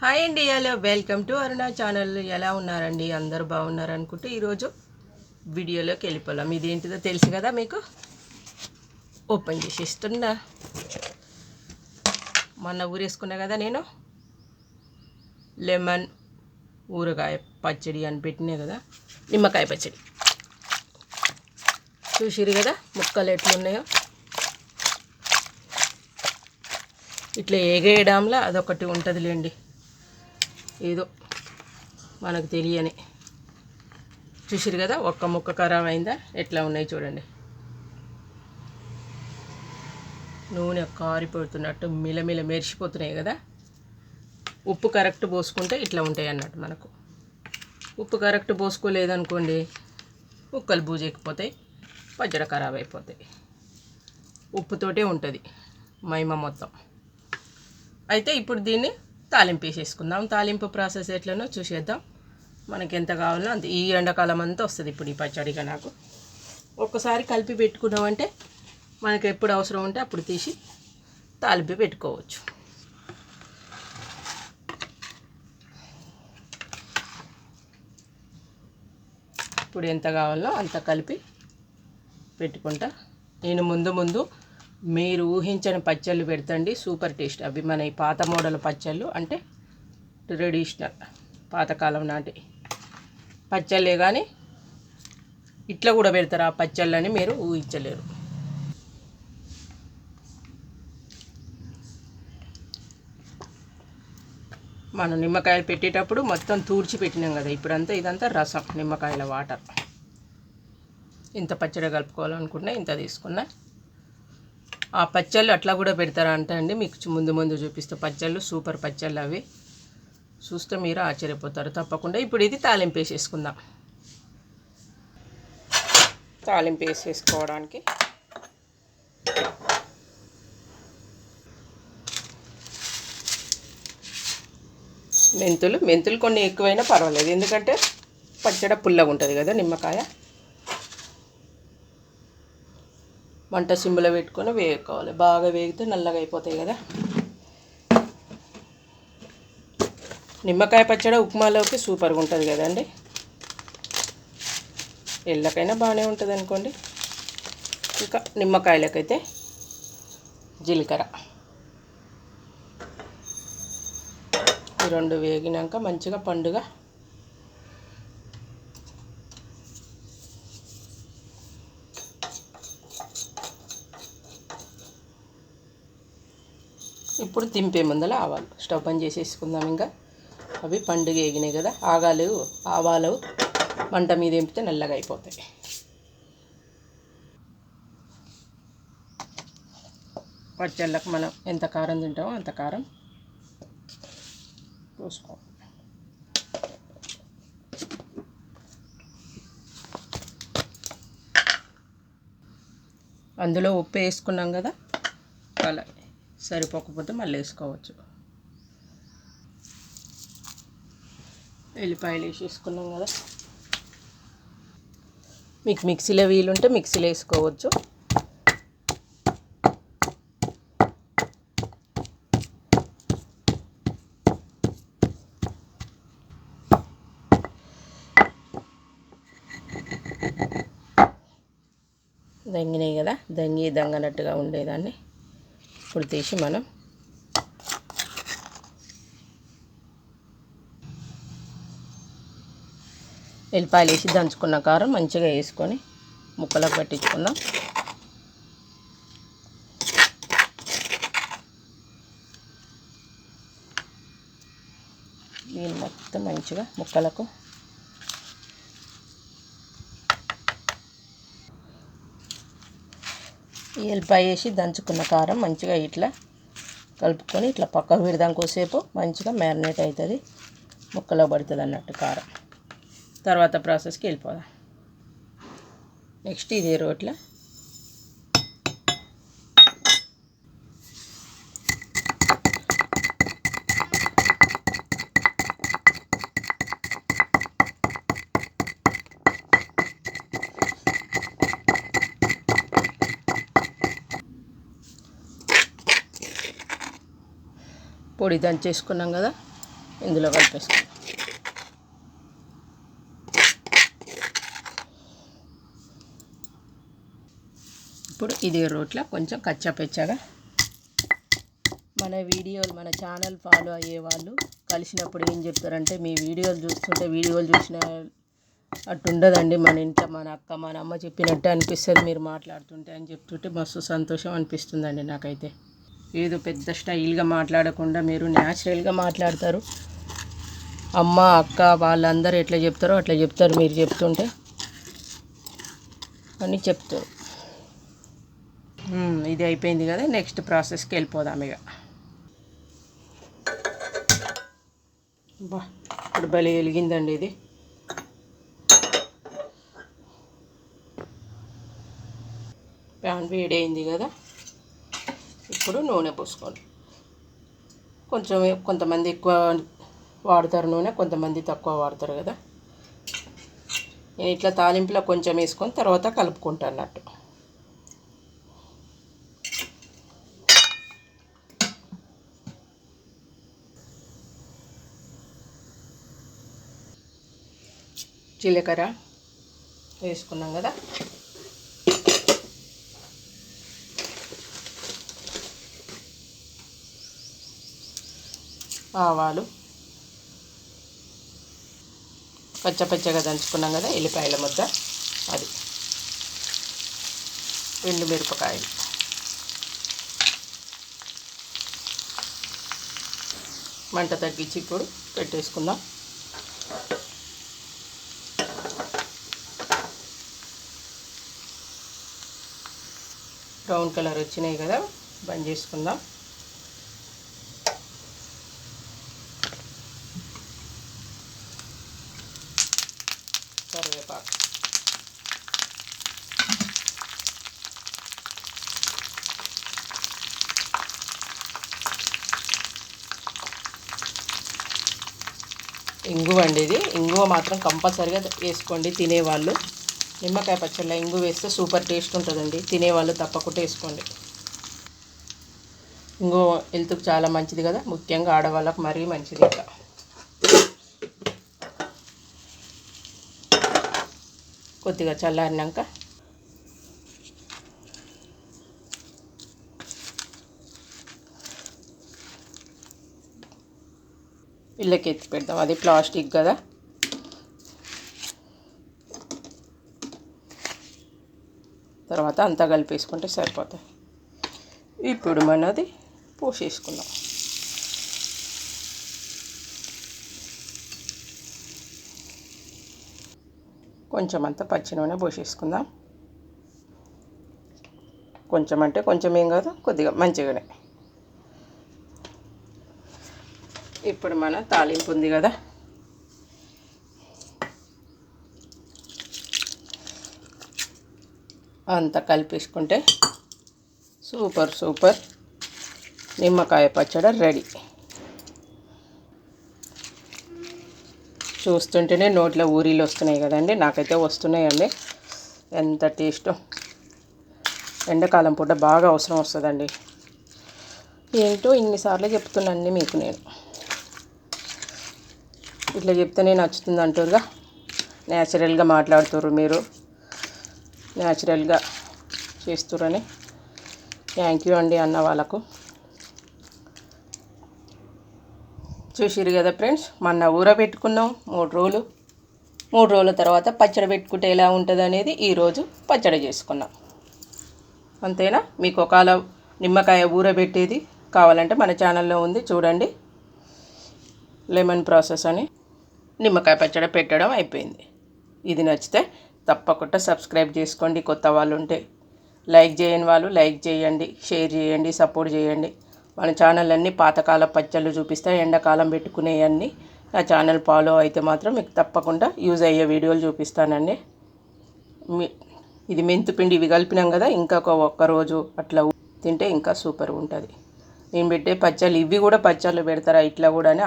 Hi అండి hello welcome to Aruna channel. ఎలా ఉన్నారండి? అందరూ బాగున్నారు అనుకుంటే ఈరోజు వీడియోలోకి వెళ్ళిపోదాం. ఇదేంటిదో తెలుసు కదా మీకు? ఓపెన్ చేసి ఇస్తున్నా మొన్న ఊరేసుకున్నా కదా నేను? లెమన్ ఊరగాయ పచ్చడి అని పెట్టినా కదా? నిమ్మకాయ పచ్చడి. చూసిరు కదా ముక్కలు ఎట్లున్నాయో? ఇట్లా ఎగేయడంలో అదొకటి ఉంటుందిలేండి. ఏదో మనకు తెలియని. చూసారు కదా ఒక్క ముక్క ఖరాబ్ అయిందా? ఎట్లా ఉన్నాయి చూడండి. నూనె కారిపోతున్నట్టు మిలమిల మెరిసిపోతున్నాయి కదా. ఉప్పు కరెక్ట్ పోసుకుంటే ఇట్లా ఉంటాయి అన్నట్టు మనకు. ఉప్పు కరెక్ట్ పోసుకోలేదనుకోండి ముక్కలు బూజెక్కిపోతాయి పచ్చడి ఖరాబ్ అయిపోతాయి. ఉప్పుతోటే ఉంటుంది మైమ మొత్తం. అయితే ఇప్పుడు దీన్ని తాలింపు వేసేసుకుందాం. తాలింపు ప్రాసెస్ ఎట్లనో చూసేద్దాం. మనకి ఎంత కావాలో అంత. ఈ ఎండాకాలం అంతా వస్తుంది ఇప్పుడు ఈ పచ్చడిగా నాకు. ఒక్కసారి కలిపి పెట్టుకున్నామంటే మనకి ఎప్పుడు అవసరం ఉంటే అప్పుడు తీసి తాలింపు పెట్టుకోవచ్చు. ఇప్పుడు ఎంత కావాలో అంత కలిపి పెట్టుకుంటా. నేను ముందు ముందు మీరు ఊహించని పచ్చళ్ళు పెడతండి. Super taste. అవి మన ఈ పాత మోడల్ పచ్చళ్ళు. అంటే ట్రెడిషనల్ పాతకాలం నాటి పచ్చళ్ళే కానీ ఇట్లా కూడా పెడతారు. ఆ పచ్చళ్ళని మీరు ఊహించలేరు. మనం నిమ్మకాయలు పెట్టేటప్పుడు మొత్తం తూడ్చి పెట్టినాం కదా. ఇప్పుడంతా ఇదంతా రసం నిమ్మకాయల వాటర్. ఇంత పచ్చడి కలుపుకోవాలనుకున్నా ఇంత తీసుకున్నా ఆ పచ్చళ్ళు అట్లా కూడా పెడతారా అంటే అండి మీకు ముందు ముందు చూపిస్తే. పచ్చళ్ళు సూపర్ పచ్చళ్ళు అవి. చూస్తే మీరు ఆశ్చర్యపోతారు. తప్పకుండా ఇప్పుడు ఇది తాలింపు వేసేసుకుందాం. తాలింపు వేసేసుకోవడానికి. మెంతులు మెంతులు కొన్ని ఎక్కువైనా పర్వాలేదు. ఎందుకంటే పచ్చడి పుల్లగా ఉంటుంది కదా నిమ్మకాయ. వంట సిమ్లో పెట్టుకొని వేసుకోవాలి బాగా వేగితే నల్లగా అయిపోతాయి కదా. నిమ్మకాయ పచ్చడి ఉప్మాలోకి సూపర్గా ఉంటుంది కదండి ఎళ్ళకైనా బాగానే ఉంటుంది అనుకోండి. ఇంకా నిమ్మకాయలకైతే జీలకర్ర. ఈ రెండు వేగినాక మంచిగా పండుగ ఇప్పుడు దింపే ముందల ఆవాలు. స్టవ్ బంద్ చేసేసుకుందాం ఇంకా. అవి పండుగ ఎగినాయి కదా ఆగాలు ఆవాలు మంట మీద ఎంపితే నల్లగా అయిపోతాయి. పచ్చళ్ళకు మనం ఎంత కారం తింటామో అంత కారం పోసుకో అందులో ఉప్పు వేసుకున్నాం కదా అలా సరిపోకపోతే మళ్ళీ వేసుకోవచ్చు. ఎల్లిపాయలు వేసేసుకున్నాం కదా. మీకు మిక్సీలో వీలుంటే మిక్సీలో వేసుకోవచ్చు. దంగినాయి కదా దంగి దంగనట్టుగా ఉండేదాన్ని. ఇప్పుడు తీసి మనం ఎల్లిపాయలు వేసి దంచుకున్న కారం మంచిగా వేసుకొని ముక్కలకు పట్టించుకుందాం దీన్ని మొత్తం మంచిగా ముక్కలకు ఎల్లిపాయ వేసి దంచుకున్న కారం మంచిగా ఇట్లా కలుపుకొని ఇట్లా పక్కకు పెడదాం కోసేపు మంచిగా మ్యారినేట్ అవుతుంది. ముక్కలో పడుతుంది అన్నట్టు కారం. తర్వాత ప్రాసెస్కి వెళ్ళిపోదాం. నెక్స్ట్ ఇదే రోట్ల పొడి దంచేసుకున్నాం కదా ఇందులో కలిపేసుకున్నాం. ఇప్పుడు ఇదే రోట్లో కొంచెం కచ్చాపెచ్చాగా మన వీడియోలు మన ఛానల్ ఫాలో అయ్యే వాళ్ళు కలిసినప్పుడు ఏం చెప్తారంటే మీ వీడియోలు చూస్తుంటే వీడియోలు చూసిన అట్టు ఉండదండి మన ఇంట్లో మన అక్క మన అమ్మ చెప్పినట్టే అనిపిస్తుంది. మీరు మాట్లాడుతుంటే అని చెప్తుంటే మస్తు సంతోషం అనిపిస్తుందండి నాకైతే. ఏదో పెద్ద స్టైల్గా మాట్లాడకుండా మీరు న్యాచురల్గా మాట్లాడతారు. అమ్మ అక్క వాళ్ళందరూ ఎట్లా చెప్తారో అట్లా చెప్తారు మీరు చెప్తుంటే. అని చెప్తారు. ఇది అయిపోయింది కదా నెక్స్ట్ ప్రాసెస్కి వెళ్ళిపోదాం ఇక. బా ఇప్పుడు భలే వెలిగిందండి ఇది. ప్యాన్ వేడైంది కదా. ఇప్పుడు నూనె పోసుకోండి. కొంచెం కొంతమంది ఎక్కువ వాడతారు నూనె కొంతమంది తక్కువ వాడతారు కదా. నేను ఇట్లా తాలింపులో కొంచెం వేసుకొని తర్వాత కలుపుకుంటా అన్నట్టు. జీలకర్ర వేసుకున్నాం కదా. ఆవాలు. పచ్చపచ్చగా దంచుకున్నాం కదా ఎల్లిపాయల ముద్ద. అది. ఎండు మిరపకాయలు. మంట తగ్గించి ఇప్పుడు పెట్టేసుకుందాం. బ్రౌన్ కలర్ వచ్చినాయి కదా బంద్ చేసుకుందాం. కరివేపాకు. ఇంగువ అండి ఇది. ఇంగువ మాత్రం కంపల్సరిగా వేసుకోండి తినేవాళ్ళు. నిమ్మకాయ పచ్చళ్ళ ఇంగు వేస్తే సూపర్ టేస్ట్ ఉంటుందండి. తినేవాళ్ళు తప్పకుండా వేసుకోండి. ఇంగువ హెల్త్కి చాలా మంచిది కదా. ముఖ్యంగా ఆడవాళ్ళకు మరీ మంచిది ఇంకా. కొద్దిగా చల్లారినాక. ఇళ్ళకి ఎత్తి పెడదాం. అది ప్లాస్టిక్ కదా. తర్వాత అంతా కలిపేసుకుంటే సరిపోతాయి. ఇప్పుడు మనది పోసేసుకుందాం. కొంచెం అంతా పచ్చి నూనె పోసేసుకుందాం. కొంచెం అంటే కొంచెం ఏం కాదు కొద్దిగా మంచిగానే. ఇప్పుడు మన తాలింపు ఉంది కదా. అంతా కలిపేసుకుంటే సూపర్ సూపర్ నిమ్మకాయ పచ్చడి రెడీ. చూస్తుంటేనే నోట్లో ఊరిలు వస్తున్నాయి కదండి. నాకైతే వస్తున్నాయండి. ఎంత టేస్ట్. ఎండాకాలం పూట బాగా అవసరం వస్తుందండి. ఏంటో ఇన్నిసార్లు చెప్తున్నాను మీకు నేను. ఇట్లా చెప్తేనే నచ్చుతుంది అంటారుగా న్యాచురల్గా మాట్లాడుతుర్రు మీరు. న్యాచురల్గా చేస్తురని థ్యాంక్ యూ అండి అన్న వాళ్ళకు. చూసిరు కదా ఫ్రెండ్స్? మొన్న ఊరబెట్టుకున్నాం మూడు రోజులు. మూడు రోజుల తర్వాత పచ్చడి పెట్టుకుంటే ఎలా ఉంటుంది అనేది ఈరోజు పచ్చడి చేసుకున్నాం. అంతేనా? మీకు ఒకవేళ నిమ్మకాయ ఊరబెట్టేది కావాలంటే మన ఛానల్లో ఉంది చూడండి. లెమన్ ప్రాసెస్ అని నిమ్మకాయ పచ్చడి పెట్టడం అయిపోయింది. ఇది నచ్చితే తప్పకుండా సబ్స్క్రైబ్ చేసుకోండి. కొత్త వాళ్ళు ఉంటే లైక్ చేయని వాళ్ళు లైక్ చేయండి షేర్ చేయండి సపోర్ట్ చేయండి. మన ఛానల్ అన్నీ పాతకాల పచ్చళ్ళు చూపిస్తాయి ఎండాకాలం పెట్టుకునేవన్నీ ఆ ఛానల్ ఫాలో అయితే మాత్రం మీకు తప్పకుండా యూజ్ అయ్యే వీడియోలు చూపిస్తానండి. ఇది మెంతిపిండి ఇవి కలిపినాం కదా ఇంకా ఒక ఒక్క రోజు అట్లా తింటే ఇంకా సూపర్ ఉంటుంది. నేను పెట్టే పచ్చళ్ళు ఇవి కూడా పచ్చళ్ళు పెడతారా ఇట్లా కూడా అని